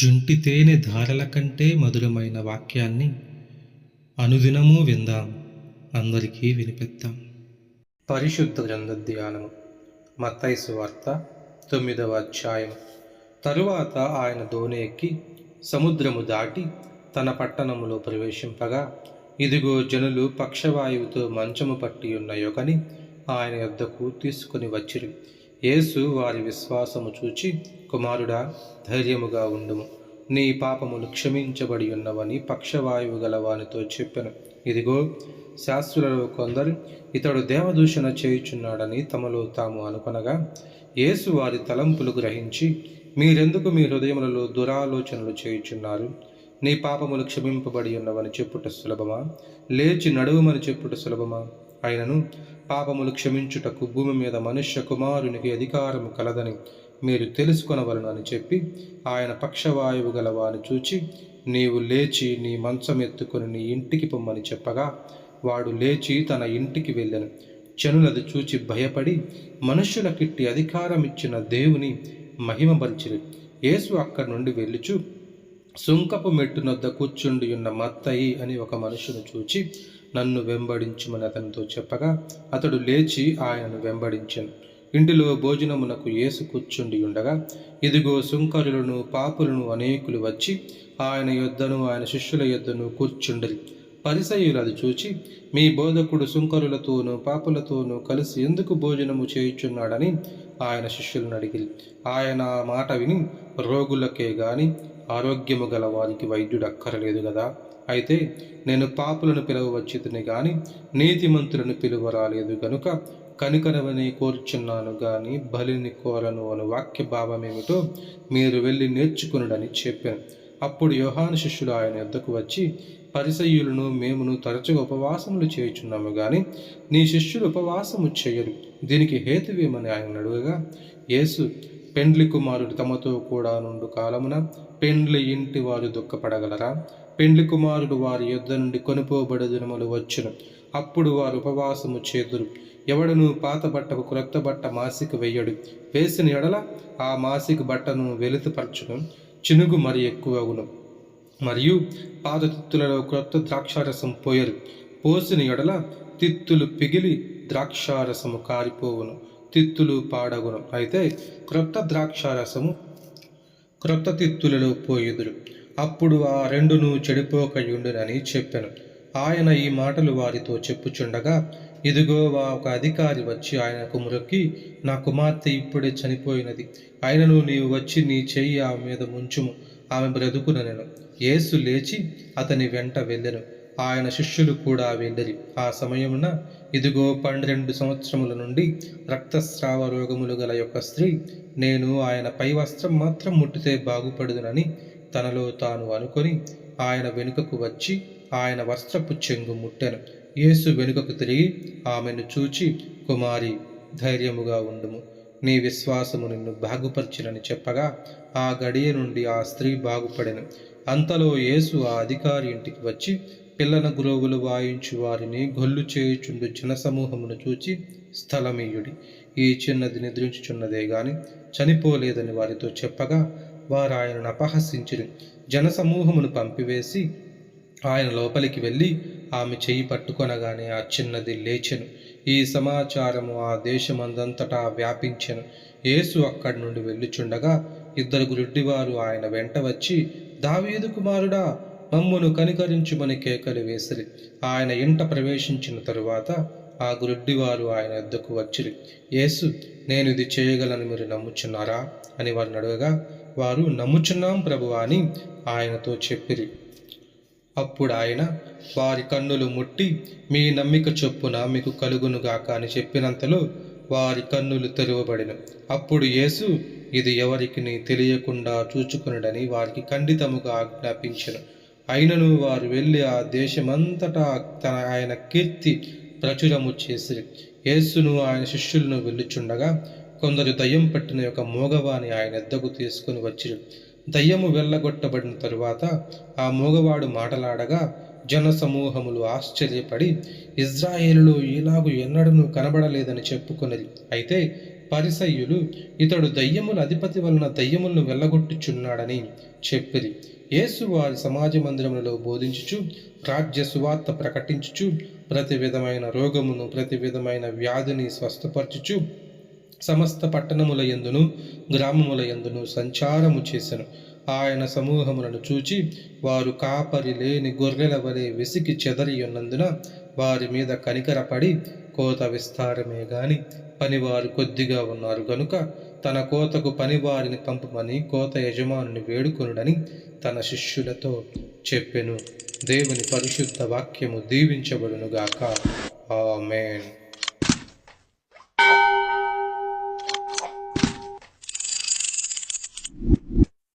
జుంటి తేనె ధారల కంటే మధురమైన వాక్యాన్ని అనుదినము విందాం. అందరికీ వినిపిద్దాం. పరిశుద్ధ గ్రంథ ధ్యానము మత్తైసు వార్త తొమ్మిదవ అధ్యాయం. తరువాత ఆయన దోణి ఎక్కి సముద్రము దాటి తన పట్టణములో ప్రవేశింపగా ఇదిగో జనులు పక్షవాయువుతో మంచము పట్టి ఉన్న యొకని ఆయన యొద్దకు తీసుకుని వచ్చిరి. యేసు వారి విశ్వాసము చూచి కుమారుడా ధైర్యముగా ఉండుము. నీ పాపములు క్షమించబడి ఉన్నవని పక్షవాయువు గలవానితో చెప్పెను. ఇదిగో శాస్త్రులలో కొందరు ఇతడు దేవదూషణ చేయుచున్నాడని తమలో తాము అనుకొనగా యేసు వారి తలంపులు గ్రహించి మీరెందుకు మీ హృదయములలో దురాలోచనలు చేయుచున్నారు? నీ పాపములు క్షమింపబడి ఉన్నవని చెప్పుట సులభమా? లేచి నడువుమని చెప్పుట సులభమా? ఆయనను పాపములు క్షమించుటకు భూమి మీద మనుష్య కుమారునికి అధికారము కలదని మీరు తెలుసుకొనవలను అని చెప్పి ఆయన పక్షవాయువు గలవాని చూచి నీవు లేచి నీ మంచం ఎత్తుకొని నీ ఇంటికి పొమ్మని చెప్పగా వాడు లేచి తన ఇంటికి వెళ్ళాను. జనులది చూచి భయపడి మనుష్యులకిట్టి అధికారం ఇచ్చిన దేవుని మహిమపరిచిరి యేసు అక్కడి నుండి వెళ్ళుచు సుంకపు మెట్టునొద్ద కూర్చుండి ఉన్న మత్తయి అని ఒక మనుషును చూచి నన్ను వెంబడించుమని అతనితో చెప్పగా అతడు లేచి ఆయనను వెంబడించాను. ఇంటిలో భోజనమునకు ఏసు కూర్చుండి ఉండగా ఇదిగో సుంకరులను పాపులను అనేకులు వచ్చి ఆయన యొద్దను ఆయన శిష్యుల యొద్దను కూర్చుండరి. పరిసయులు అది చూచి మీ బోధకుడు సుంకరులతోనూ పాపులతోనూ కలిసి ఎందుకు భోజనము చేయుచున్నాడని ఆయన శిష్యులను అడిగి ఆయన మాట విని రోగులకే గాని ఆరోగ్యము గల వారికి వైద్యుడు అక్కరలేదు కదా అయితే నేను పాపులను పిలవచ్చితిని గాని నీతిమంతులను పిలువ రాలేదు గనుక కనికరవని కోరుచున్నాను గాని బలిని కోరను అను వాక్య భావమేమిటో మీరు వెళ్ళి నేర్చుకునుడని చెప్పాను. అప్పుడు యోహాను శిష్యులు ఆయన ఎద్దకు వచ్చి పరిసయ్యులను మేమును తరచుగా ఉపవాసములు చేయుచున్నాము గాని నీ శిష్యులు ఉపవాసము చేయరు. దీనికి హేతువేమని ఆయన అడుగగా యేసు పెండ్లి కుమారుడు తమతో కూడా నుండు కాలమున పెండ్లి ఇంటి వారు దుఃఖపడగలరా? పెండ్లి కుమారుడు వారి యుద్ధ నుండి కొనుపోబడి దినములు వచ్చును. అప్పుడు వారు ఉపవాసము చేదురు. ఎవడను పాత బట్టకు క్రొత్త బట్ట మాసిక వెయ్యడు. వేసిన ఎడల ఆ మాసిక బట్టను వెలుతుపరచును. చినుగు మరి ఎక్కువగును. మరియు పాత తిత్తులలో క్రొత్త ద్రాక్షారసం పోయరు. పోసిన ఎడల తిత్తులు పిగిలి ద్రాక్షారసము కారిపోవును. తిత్తులు పాడగును. అయితే క్రొత్త ద్రాక్షారసము క్రొత్త తిత్తులలో పోయుదురు. అప్పుడు ఆ రెండును చెడిపోకయుండునని చెప్పాను. ఆయన ఈ మాటలు వారితో చెప్పుచుండగా ఇదిగో ఒక అధికారి వచ్చి ఆయనకు మురొక్కి నా కుమార్తె ఇప్పుడే చనిపోయినది. ఆయనను నీవు వచ్చి నీ చెయ్యి ఆమె మీద ముంచుము. ఆమె బ్రతుకునెను. యేసు లేచి అతని వెంట వెళ్ళెను. ఆయన శిష్యులు కూడా వెళ్ళరి ఆ సమయమున ఇదిగో పన్నెండు సంవత్సరముల నుండి రక్తస్రావ రోగములు గల యొక్క స్త్రీ నేను ఆయన పై వస్త్రం మాత్రం ముట్టితే బాగుపడుదునని తనలో తాను అనుకొని ఆయన వెనుకకు వచ్చి ఆయన వస్త్రపు చెంగు ముట్టెను. యేసు వెనుకకు తిరిగి ఆమెను చూచి కుమారి ధైర్యముగా ఉండుము. నీ విశ్వాసము నిన్ను బాగుపరిచినని చెప్పగా ఆ గడియ నుండి ఆ స్త్రీ బాగుపడెను. అంతలో యేసు ఆ అధికారి ఇంటికి వచ్చి పిల్లన గురువులు వాయించు వారిని గొల్లు చేయుచుండు జనసమూహమును చూచి స్థలమీయుడి. ఈ చిన్నది నిద్రించుచున్నదే గాని చనిపోలేదని వారితో చెప్పగా వారు ఆయనను అపహసించిరి. జనసమూహమును పంపివేసి ఆయన లోపలికి వెళ్ళి ఆమె చెయ్యి పట్టుకొనగానే ఆ చిన్నది లేచెను. ఈ సమాచారము ఆ దేశమందంతటా వ్యాపించెను. యేసు అక్కడి నుండి వెళ్ళుచుండగా ఇద్దరు గురుడ్డివారు ఆయన వెంట వచ్చి దావీదు కుమారుడా మమ్మును కనికరించుమని కేకలు వేసిరి ఆయన ఇంట ప్రవేశించిన తరువాత ఆ గురుడ్డివారు ఆయన వద్దకు వచ్చిరి. యేసు నేను ఇది చేయగలను మీరు నమ్ముచున్నారా? అని వారిని అడగగా వారు నమ్ముచున్నాం ప్రభువా అని ఆయనతో చెప్పిరి. అప్పుడు ఆయన వారి కన్నులు ముట్టి మీ నమ్మిక చొప్పున మీకు కలుగునుగాక అని చెప్పినంతలో వారి కన్నులు తెరవబడిన. అప్పుడు యేసు ఇది ఎవరికి తెలియకుండా చూచుకునడని వారికి ఖండితముగా ఆజ్ఞాపించను. అయినను వారు వెళ్ళి ఆ దేశమంతటా తన ఆయన కీర్తి ప్రచురము చేసిరి. యేసును ఆయన శిష్యులను వెళ్ళుచుండగా కొందరు దయ్యం పట్టిన యొక్క మోగవాని ఆయన ఎద్దకు తీసుకుని వచ్చిరు. దయ్యము వెళ్ళగొట్టబడిన తరువాత ఆ మోగవాడు మాటలాడగా జన సమూహములు ఆశ్చర్యపడి ఇజ్రాయేలులో ఇలాగు ఎన్నడను కనబడలేదని చెప్పుకున్నది అయితే పరిసయ్యులు ఇతడు దయ్యముల అధిపతి వలన దయ్యములను వెళ్ళగొట్టుచున్నాడని చెప్పిరి. యేసు వారి సమాజ మందిరములలో బోధించుచు రాజ్య సువార్త ప్రకటించుచు ప్రతి విధమైన రోగమును ప్రతి విధమైన వ్యాధిని స్వస్థపరచుచు సమస్త పట్టణముల యందును గ్రామముల యందును సంచారము చేసెను. ఆయన సమూహములను చూచి వారు కాపరి లేని గొర్రెల వలె వెసికి చెదరి ఉన్నందున వారి మీద కనికరపడి కోత విస్తారమే గాని పనివారు కొద్దిగా ఉన్నారు. గనుక తన కోతకు పనివారిని పంపమని కోత యజమానుని వేడుకొనుడని తన శిష్యులతో చెప్పెను. దేవుని పరిశుద్ధ వాక్యము దీవించబడునుగాక. ఆమెన్.